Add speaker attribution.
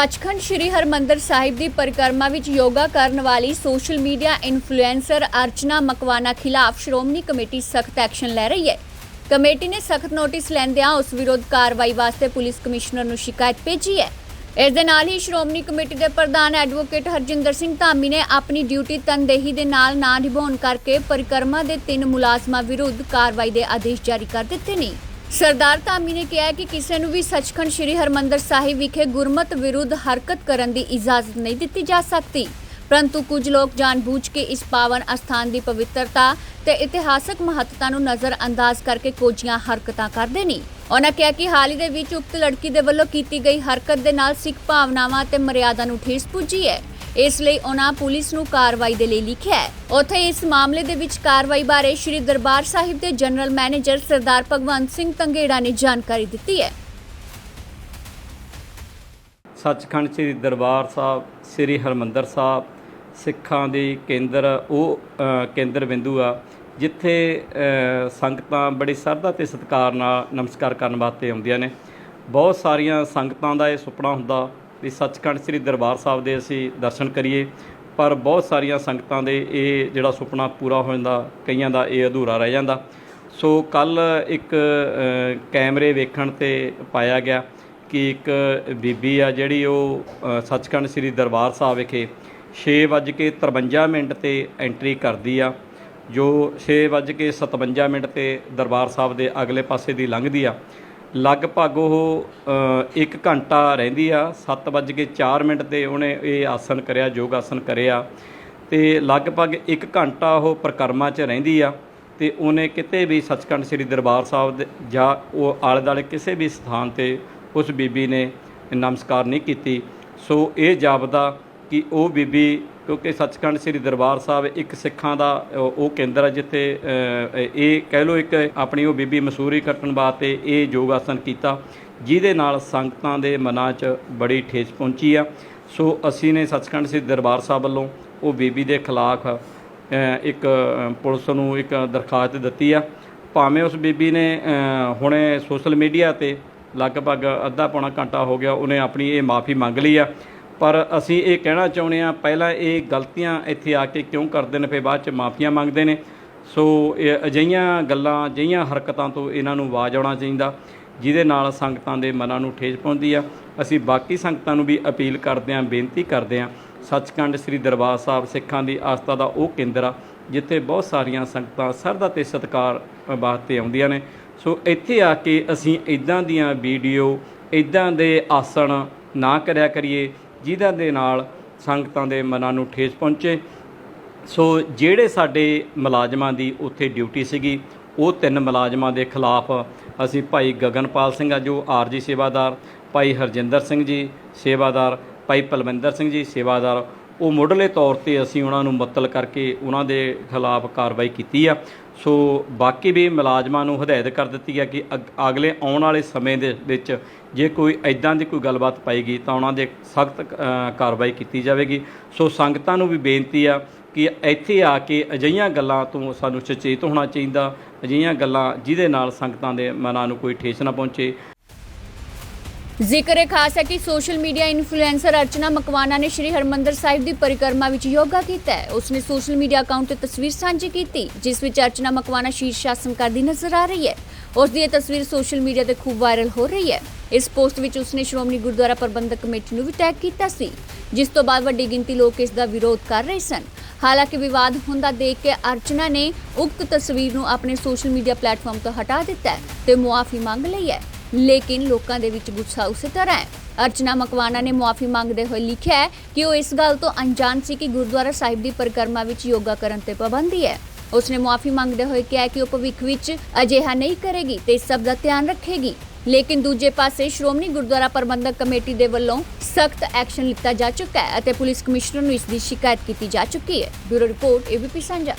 Speaker 1: ਸੱਚਖੰਡ ਸ੍ਰੀ ਹਰਮੰਦਰ ਸਾਹਿਬ ਦੀ ਪਰਿਕਰਮਾ ਵਿੱਚ ਯੋਗਾ ਕਰਨ ਵਾਲੀ social media influencer Archana Makwana ਖਿਲਾਫ ਸ਼੍ਰੋਮਣੀ ਕਮੇਟੀ ਸਖਤ ਐਕਸ਼ਨ ਲੈ ਰਹੀ ਹੈ। ਕਮੇਟੀ ਨੇ ਸਖਤ ਨੋਟਿਸ ਲੈਂਦਿਆਂ ਉਸ ਵਿਰੁੱਧ ਕਾਰਵਾਈ ਵਾਸਤੇ ਪੁਲਿਸ ਕਮਿਸ਼ਨਰ ਨੂੰ ਸ਼ਿਕਾਇਤ ਭੇਜੀ ਹੈ। ਇਸ ਦੇ ਨਾਲ ਹੀ ਸ਼੍ਰੋਮਣੀ ਕਮੇਟੀ ਦੇ ਪ੍ਰਧਾਨ ਐਡਵੋਕੇਟ ਹਰਜਿੰਦਰ ਸਿੰਘ ਧਾਮੀ ਨੇ ਆਪਣੀ ਡਿਊਟੀ ਤਨਦੇਹੀ ਦੇ ਨਾਲ ਨਾ ਨਿਭਾਉਣ ਕਰਕੇ ਪਰਿਕਰਮਾ ਦੇ ਤਿੰਨ ਮੁਲਾਜ਼ਮਾਂ ਵਿਰੁੱਧ ਕਾਰਵਾਈ ਦੇ ਆਦੇਸ਼ ਜਾਰੀ ਕਰ ਦਿੱਤੇ ਨੇ। ਸਰਦਾਰ ਧਾਮੀ ਨੇ ਕਿਹਾ ਕਿ ਕਿਸੇ ਨੂੰ ਵੀ ਸੱਚਖੰਡ ਸ੍ਰੀ ਹਰਮੰਦਰ ਸਾਹਿਬ ਵਿਖੇ ਗੁਰਮਤ ਵਿਰੁੱਧ ਹਰਕਤ ਕਰਨ ਦੀ ਇਜਾਜ਼ਤ ਨਹੀਂ ਦਿੱਤੀ ਜਾ ਸਕਦੀ। ਪਰੰਤੂ ਕੁਝ ਲੋਕ ਜਾਣਬੁੱਝ ਕੇ ਇਸ ਪਾਵਨ ਅਸਥਾਨ ਦੀ ਪਵਿੱਤਰਤਾ ਤੇ ਇਤਿਹਾਸਕ ਮਹੱਤਤਾ ਨੂੰ ਨਜ਼ਰਅੰਦਾਜ਼ ਕਰਕੇ ਕੋਝੀਆਂ ਹਰਕਤਾਂ ਕਰਦੇ ਨੇ। ਉਹਨਾਂ ਕਿਹਾ ਕਿ ਹਾਲ ਹੀ ਦੇ ਵਿੱਚ ਉਕਤ ਲੜਕੀ ਦੇ ਵੱਲੋਂ ਕੀਤੀ ਗਈ ਹਰਕਤ ਦੇ ਨਾਲ ਸਿੱਖ ਭਾਵਨਾਵਾਂ ਤੇ ਮਰਿਆਦਾ ਨੂੰ ਠੇਸ ਪੁੱਜੀ ਹੈ। ਇਸ ਲਈ ਉਹਨਾਂ ਪੁਲਿਸ ਨੂੰ ਕਾਰਵਾਈ ਦੇ ਲਈ ਲਿਖਿਆ ਹੈ। ਉੱਥੇ ਇਸ ਮਾਮਲੇ ਦੇ ਵਿੱਚ ਕਾਰਵਾਈ ਬਾਰੇ ਸ੍ਰੀ ਦਰਬਾਰ ਸਾਹਿਬ ਦੇ ਜਨਰਲ ਮੈਨੇਜਰ ਸਰਦਾਰ ਭਗਵੰਤ ਸਿੰਘ ਤੰਗੇੜਾ ਨੇ ਜਾਣਕਾਰੀ ਦਿੱਤੀ ਹੈ।
Speaker 2: ਸੱਚਖੰਡ ਸ੍ਰੀ ਦਰਬਾਰ ਸਾਹਿਬ, ਸ੍ਰੀ ਹਰਮੰਦਰ ਸਾਹਿਬ, ਸਿੱਖਾਂ ਦੀ ਕੇਂਦਰ, ਉਹ ਕੇਂਦਰ ਬਿੰਦੂ ਆ, ਜਿੱਥੇ ਸੰਗਤਾਂ ਬੜੀ ਸਰਧਾ ਤੇ ਸਤਿਕਾਰ ਨਾਲ ਨਮਸਕਾਰ ਕਰਨ ਵਾਸਤੇ ਆਉਂਦੀਆਂ ਨੇ। ਬਹੁਤ ਸਾਰੀਆਂ ਸੰਗਤਾਂ ਦਾ ਇਹ ਸੁਪਨਾ ਹੁੰਦਾ ਵੀ ਸੱਚਖੰਡ ਸ੍ਰੀ ਦਰਬਾਰ ਸਾਹਿਬ ਦੇ ਅਸੀਂ ਦਰਸ਼ਨ ਕਰੀਏ। ਪਰ ਬਹੁਤ ਸਾਰੀਆਂ ਸੰਗਤਾਂ ਦੇ ਇਹ ਜਿਹੜਾ ਸੁਪਨਾ ਪੂਰਾ ਹੋ ਜਾਂਦਾ, ਕਈਆਂ ਦਾ ਇਹ ਅਧੂਰਾ ਰਹਿ ਜਾਂਦਾ। ਸੋ ਕੱਲ ਇੱਕ ਕੈਮਰੇ ਵੇਖਣ ਤੇ ਪਾਇਆ ਗਿਆ ਕਿ ਇੱਕ ਬੀਬੀ ਆ ਜਿਹੜੀ ਉਹ ਸੱਚਖੰਡ ਸ੍ਰੀ ਦਰਬਾਰ ਸਾਹਿਬ ਵਿਖੇ 6:53 ਮਿੰਟ ਤੇ ਐਂਟਰੀ ਕਰਦੀ ਆ, ਜੋ 6:57 ਮਿੰਟ ਤੇ ਦਰਬਾਰ ਸਾਹਿਬ ਦੇ ਅਗਲੇ ਪਾਸੇ ਦੀ ਲੰਘਦੀ ਆ। ਲਗਭਗ ਉਹ 1 ਘੰਟਾ ਰਹਿੰਦੀ ਆ 7:04 ਮਿੰਟ ਤੇ ਉਹਨੇ ਇਹ ਆਸਨ ਕਰਿਆ, ਯੋਗ ਆਸਨ ਕਰਿਆ। ਤੇ ਲਗਭਗ 1 ਘੰਟਾ ਉਹ ਪ੍ਰਕਰਮਾ 'ਚ ਰਹਿੰਦੀ ਆ ਤੇ ਉਹਨੇ ਕਿਤੇ ਵੀ ਸੱਚਖੰਡ ਸ੍ਰੀ ਦਰਬਾਰ ਸਾਹਿਬ ਦੇ ਜਾਂ ਉਹ ਆਲੇ ਦੁਆਲੇ ਕਿਸੇ ਵੀ ਸਥਾਨ ਤੇ ਉਸ ਬੀਬੀ ਨੇ ਨਮਸਕਾਰ ਨਹੀਂ ਕੀਤੀ। ਸੋ ਇਹ ਜਾਪਦਾ ਕਿ ਉਹ ਬੀਬੀ, ਕਿਉਂਕਿ ਸੱਚਖੰਡ ਸ੍ਰੀ ਦਰਬਾਰ ਸਾਹਿਬ ਇੱਕ ਸਿੱਖਾਂ ਦਾ ਉਹ ਕੇਂਦਰ ਹੈ ਜਿੱਥੇ ਇਹ ਕਹਿ ਲਓ ਇੱਕ ਆਪਣੀ ਉਹ ਬੀਬੀ ਮਸੂਰੀ ਕੱਟਣ ਵਾਸਤੇ ਇਹ ਯੋਗ ਆਸਨ ਕੀਤਾ, ਜਿਹਦੇ ਨਾਲ ਸੰਗਤਾਂ ਦੇ ਮਨਾਂ 'ਚ ਬੜੀ ਠੇਸ ਪਹੁੰਚੀ ਆ। ਸੋ ਅਸੀਂ ਨੇ ਸੱਚਖੰਡ ਸ੍ਰੀ ਦਰਬਾਰ ਸਾਹਿਬ ਵੱਲੋਂ ਉਹ ਬੀਬੀ ਦੇ ਖਿਲਾਫ ਇੱਕ ਪੁਲਿਸ ਨੂੰ ਇੱਕ ਦਰਖਾਸਤ ਦਿੱਤੀ ਆ। ਭਾਵੇਂ ਉਸ ਬੀਬੀ ਨੇ ਹੁਣੇ ਸੋਸ਼ਲ ਮੀਡੀਆ ਤੇ ਲਗਭਗ ਅੱਧਾ ਪੌਣਾ ਘੰਟਾ ਹੋ ਗਿਆ, ਉਹਨੇ ਆਪਣੀ ਇਹ ਮਾਫੀ ਮੰਗ ਲਈ ਆ। ਪਰ ਅਸੀਂ ਇਹ ਕਹਿਣਾ ਚਾਹੁੰਦੇ ਆ ਪਹਿਲਾਂ ਇਹ ਗਲਤੀਆਂ ਇੱਥੇ ਆ ਕੇ ਕਿਉਂ ਕਰਦੇ ਨੇ, ਫਿਰ ਬਾਅਦ ਚ ਮਾਫੀਆਂ ਮੰਗਦੇ ਨੇ। ਸੋ ਇਹ ਅਜਿਹੀਆਂ ਗੱਲਾਂ, ਅਜਿਹੀਆਂ ਹਰਕਤਾਂ ਤੋਂ ਇਹਨਾਂ ਨੂੰ ਆਵਾਜ਼ ਆਉਣਾ ਚਾਹੀਦਾ, ਜਿਹਦੇ ਨਾਲ ਸੰਗਤਾਂ ਦੇ ਮਨਾਂ ਨੂੰ ਠੇਸ ਪਹੁੰਚਦੀ ਆ। ਅਸੀਂ ਬਾਕੀ ਸੰਗਤਾਂ ਨੂੰ ਵੀ ਅਪੀਲ ਕਰਦੇ ਆਂ ਬੇਨਤੀ ਕਰਦੇ ਆਂ ਸੱਚਖੰਡ ਸ੍ਰੀ ਦਰਬਾਰ ਸਾਹਿਬ ਸਿੱਖਾਂ ਦੀ ਆਸਥਾ ਦਾ ਉਹ ਕੇਂਦਰ ਆ, ਜਿੱਥੇ ਬਹੁਤ ਸਾਰੀਆਂ ਸੰਗਤਾਂ ਸਰਦਾ ਤੇ ਸਤਿਕਾਰ ਵਾਸਤੇ ਆਉਂਦੀਆਂ ਨੇ। ਸੋ ਇੱਥੇ ਆ ਕੇ ਅਸੀਂ ਇਦਾਂ ਦੀਆਂ ਵੀਡੀਓ ਇਦਾਂ ਦੇ ਆਸਣ ਨਾ ਕਰਿਆ ਕਰੀਏ ਜਿਹਨਾਂ ਦੇ ਨਾਲ ਸੰਗਤਾਂ ਦੇ ਮਨਾਂ ਨੂੰ ਠੇਸ ਪਹੁੰਚੇ। ਸੋ ਜਿਹੜੇ ਸਾਡੇ ਮੁਲਾਜ਼ਮਾਂ ਦੀ ਉੱਥੇ ਡਿਊਟੀ ਸੀਗੀ, ਉਹ ਤਿੰਨ ਮੁਲਾਜ਼ਮਾਂ ਦੇ ਖਿਲਾਫ ਅਸੀਂ ਭਾਈ ਗਗਨਪਾਲ ਸਿੰਘ ਆ, ਜੋ ਆਰਜੀ ਸੇਵਾਦਾਰ, ਭਾਈ ਹਰਜਿੰਦਰ ਸਿੰਘ ਜੀ ਸੇਵਾਦਾਰ, ਭਾਈ ਪਲਵਿੰਦਰ ਸਿੰਘ ਜੀ ਸੇਵਾਦਾਰ, ਉਹ ਮੁੱਢਲੇ ਤੌਰ ਤੇ ਅਸੀਂ ਉਹਨਾਂ ਨੂੰ ਮੁਅੱਤਲ ਕਰਕੇ ਉਹਨਾਂ ਦੇ ਖਿਲਾਫ ਕਾਰਵਾਈ ਕੀਤੀ ਆ। ਸੋ ਬਾਕੀ ਵੀ ਮੁਲਾਜ਼ਮਾਂ ਨੂੰ ਹਦਾਇਤ ਕਰ ਦਿੱਤੀ ਹੈ ਕਿ ਅਗ- ਅਗਲੇ ਆਉਣ ਵਾਲੇ ਸਮੇਂ ਦੇ ਵਿੱਚ ਜੇ ਕੋਈ ਐਦਾਂ ਦੀ ਕੋਈ ਗੱਲਬਾਤ ਪਾਏਗੀ ਤਾਂ ਉਹਨਾਂ ਦੇ ਸਖਤ ਕਾਰਵਾਈ ਕੀਤੀ ਜਾਵੇਗੀ। ਸੋ ਸੰਗਤਾਂ ਨੂੰ ਵੀ ਬੇਨਤੀ ਆ ਕਿ ਇੱਥੇ ਆ ਕੇ ਅਜਿਹੀਆਂ ਗੱਲਾਂ ਤੋਂ ਸਾਨੂੰ ਸੁਚੇਤ ਹੋਣਾ ਚਾਹੀਦਾ, ਅਜਿਹੀਆਂ ਗੱਲਾਂ ਜਿਹਦੇ ਨਾਲ ਸੰਗਤਾਂ ਦੇ ਮਨਾਂ ਨੂੰ ਕੋਈ ਠੇਸ ਨਾ ਪਹੁੰਚੇ।
Speaker 1: ਜ਼ਿਕਰ ਇਹ ਖਾਸ ਹੈ ਕਿ social media influencer Archana Makwana ਨੇ ਸ਼੍ਰੀ ਹਰਮੰਦਰ ਸਾਹਿਬ ਦੀ ਪਰਿਕਰਮਾ ਵਿੱਚ ਯੋਗਾ ਕੀਤਾ ਹੈ। ਉਸਨੇ ਸੋਸ਼ਲ ਮੀਡੀਆ ਅਕਾਊਂਟ ਤੇ ਤਸਵੀਰ ਸਾਂਝੀ ਕੀਤੀ, ਜਿਸ ਵਿੱਚ ਅਰਚਨਾ ਮਕਵਾਨਾ ਸ਼ੀਰਸ਼ ਆਸਨ ਕਰਦੀ ਨਜ਼ਰ ਆ ਰਹੀ ਹੈ। ਉਸ ਦੀ ਇਹ ਤਸਵੀਰ ਸੋਸ਼ਲ ਮੀਡੀਆ ਤੇ ਖੂਬ ਵਾਇਰਲ ਹੋ ਰਹੀ ਹੈ। ਇਸ ਪੋਸਟ ਵਿੱਚ ਉਸਨੇ ਸ਼੍ਰੋਮਣੀ ਗੁਰਦੁਆਰਾ ਪ੍ਰਬੰਧਕ ਕਮੇਟੀ ਨੂੰ ਵੀ ਟੈਗ ਕੀਤਾ ਸੀ, ਜਿਸ ਤੋਂ ਬਾਅਦ ਵੱਡੀ ਗਿਣਤੀ ਲੋਕ ਇਸ ਦਾ ਵਿਰੋਧ ਕਰ ਰਹੇ ਸਨ। ਹਾਲਾਂਕਿ ਵਿਵਾਦ ਹੁੰਦਾ ਦੇਖ ਕੇ ਅਰਚਨਾ ਨੇ ਉਕਤ ਤਸਵੀਰ ਨੂੰ ਆਪਣੇ ਸੋਸ਼ਲ ਮੀਡੀਆ ਪਲੇਟਫਾਰਮ ਤੋਂ ਹਟਾ ਦਿੱਤਾ ਹੈ ਤੇ ਮੁਆਫੀ ਮੰਗ ਲਈ ਹੈ। ਲੇਕਿਨ ਲੋਕਾਂ ਦੇ ਵਿੱਚ ਗੁੱਸਾ ਉਸੇ ਤਰ੍ਹਾਂ ਹੈ। ਅਰਚਨਾ ਮਕਵਾਨਾ ਨੇ ਮੁਆਫੀ ਮੰਗਦੇ ਹੋਏ ਲਿਖਿਆ ਹੈ ਕਿ ਉਹ ਇਸ ਗੱਲ ਤੋਂ ਅਣਜਾਣ ਸੀ ਕਿ ਗੁਰਦੁਆਰਾ ਸਾਹਿਬ ਦੀ ਪਰਿਕਰਮਾ ਵਿੱਚ ਯੋਗਾ ਕਰਨ ਤੇ ਪਾਬੰਦੀ ਹੈ। ਉਸਨੇ ਮੁਆਫੀ ਮੰਗਦੇ ਹੋਏ ਕਿਹਾ ਕਿ ਉਹ ਭਵਿੱਖ ਵਿੱਚ ਅਜਿਹਾ ਨਹੀਂ ਕਰੇਗੀ ਤੇ ਇਸ ਸਭ ਦਾ ਧਿਆਨ ਰੱਖੇਗੀ। ਲੇਕਿਨ ਦੂਜੇ ਪਾਸੇ ਸ਼੍ਰੋਮਣੀ ਗੁਰਦੁਆਰਾ ਪ੍ਰਬੰਧਕ ਕਮੇਟੀ ਦੇ ਵੱਲੋਂ ਸਖਤ ਐਕਸ਼ਨ ਲਿੱਤਾ ਜਾ ਚੁੱਕਾ ਹੈ ਅਤੇ ਪੁਲਿਸ ਕਮਿਸ਼ਨਰ ਨੂੰ ਇਸ ਦੀ ਸ਼ਿਕਾਇਤ ਕੀਤੀ ਜਾ ਚੁੱਕੀ ਹੈ। ਬਿਊਰੋ ਰਿਪੋਰਟ, ਏਬੀਪੀ ਸਾਂਝਾ।